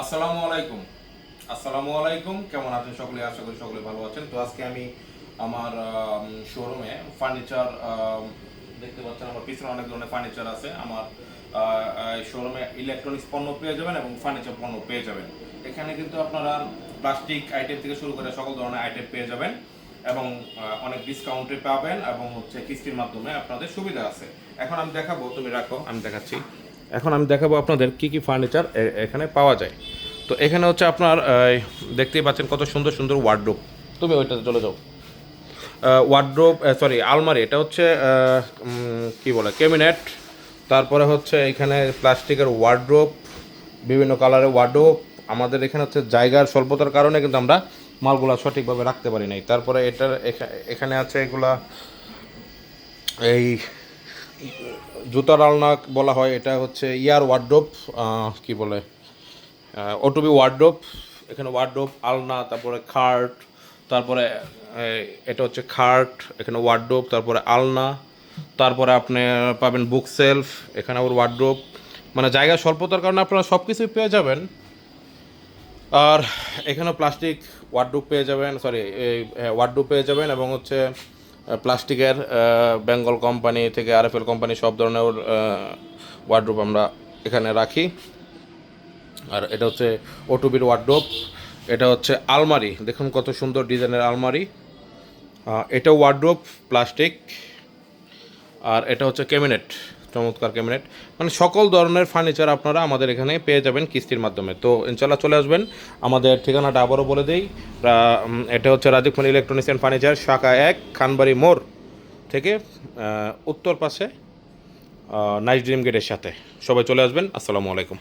আসসালামু আলাইকুম। আসসালামু আলাইকুম, কেমন আছেন সকলে? আশা করি সকলে ভালো আছেন। তো আজকে আমি আমার শোরুমে ফার্নিচার দেখতে পাচ্ছেন আমার পিছনে অনেক ধরনের ফার্নিচার আছে। আমার শোরুমে ইলেকট্রনিক্স পণ্য পেয়ে যাবেন এবং ফার্নিচার পণ্য পেয়ে যাবেন। এখানে কিন্তু আপনারা প্লাস্টিক আইটেম থেকে শুরু করে সকল ধরনের আইটেম পেয়ে যাবেন এবং অনেক ডিসকাউন্টে পাবেন এবং হচ্ছে কিস্তির মাধ্যমে আপনাদের সুবিধা আছে। এখন আমি দেখাবো, তুমি রাখো, আমি দেখাচ্ছি। এখন আমি দেখাবো আপনাদের কি কি ফার্নিচার এখানে পাওয়া যায়। তো এখানে হচ্ছে আপনার দেখতেই পাচ্ছেন কত সুন্দর সুন্দর ওয়ার্ড্রোপ তুমি ওইটাতে চলে যাও। ওয়ার্ড্রোপ সরি আলমারি, এটা হচ্ছে কি বলে ক্যাবিনেট তারপরে হচ্ছে এখানে প্লাস্টিকের ওয়ার্ড্রোপ বিভিন্ন কালারের ওয়ার্ড্রোপ আমাদের এখানে হচ্ছে জায়গার স্বল্পতার কারণে কিন্তু আমরা মালগুলা সঠিকভাবে রাখতে পারি নাই। তারপরে এটার এখা- এখানে আছে এগুলা, এই জুতার আলনা বলা হয়, এটা হচ্ছে ইয়ার ওয়ার্ড্রোপ কি বলে ওটুবি ওয়ার্ড্রোপ, এখানে ওয়ার্ড্রোপ, আলনা, তারপরে খাট, তারপরে এটা হচ্ছে খাট, এখানে ওয়ার্ড্রোপ, তারপরে আলনা, তারপরে আপনি পাবেন বুক সেলফ এখানে আবার ওয়ার্ড্রোপ। মানে জায়গা স্বল্পতার কারণে আপনারা সব কিছুই পেয়ে যাবেন। আর এখানে প্লাস্টিক ওয়ার্ডরোব পেয়ে যাবেন, সরি, এই ওয়ার্ডরোব পেয়ে যাবেন এবং হচ্ছে প্লাস্টিকের বেঙ্গল কোম্পানি থেকে আরএফএল কোম্পানি সব ধরনের ওয়ার্ডরোব আমরা এখানে রাখি। আর এটা হচ্ছে ওটুবির ওয়ার্ডরোব এটা হচ্ছে আলমারি। দেখুন কত সুন্দর ডিজাইনের আলমারি। এটা ওয়ার্ডরোব প্লাস্টিক আর এটা হচ্ছে ক্যাবিনেট চমৎকার ক্যাবিনেট মানে সকল ধরনের ফার্নিচার আপনারা আমাদের এখানে পেয়ে যাবেন কিস্তির মাধ্যমে। তো ইনশাল্লাহ চলে আসবেন। আমাদের ঠিকানাটা আবারও বলে দিই। এটা হচ্ছে খান ইলেকট্রনিক্স অ্যান্ড ফার্নিচার, শাখা এক, খানবাড়ি মোড় থেকে উত্তর পাশে নাইস ড্রিম গেটের সাথে। সবাই চলে আসবেন। আসসালামু আলাইকুম।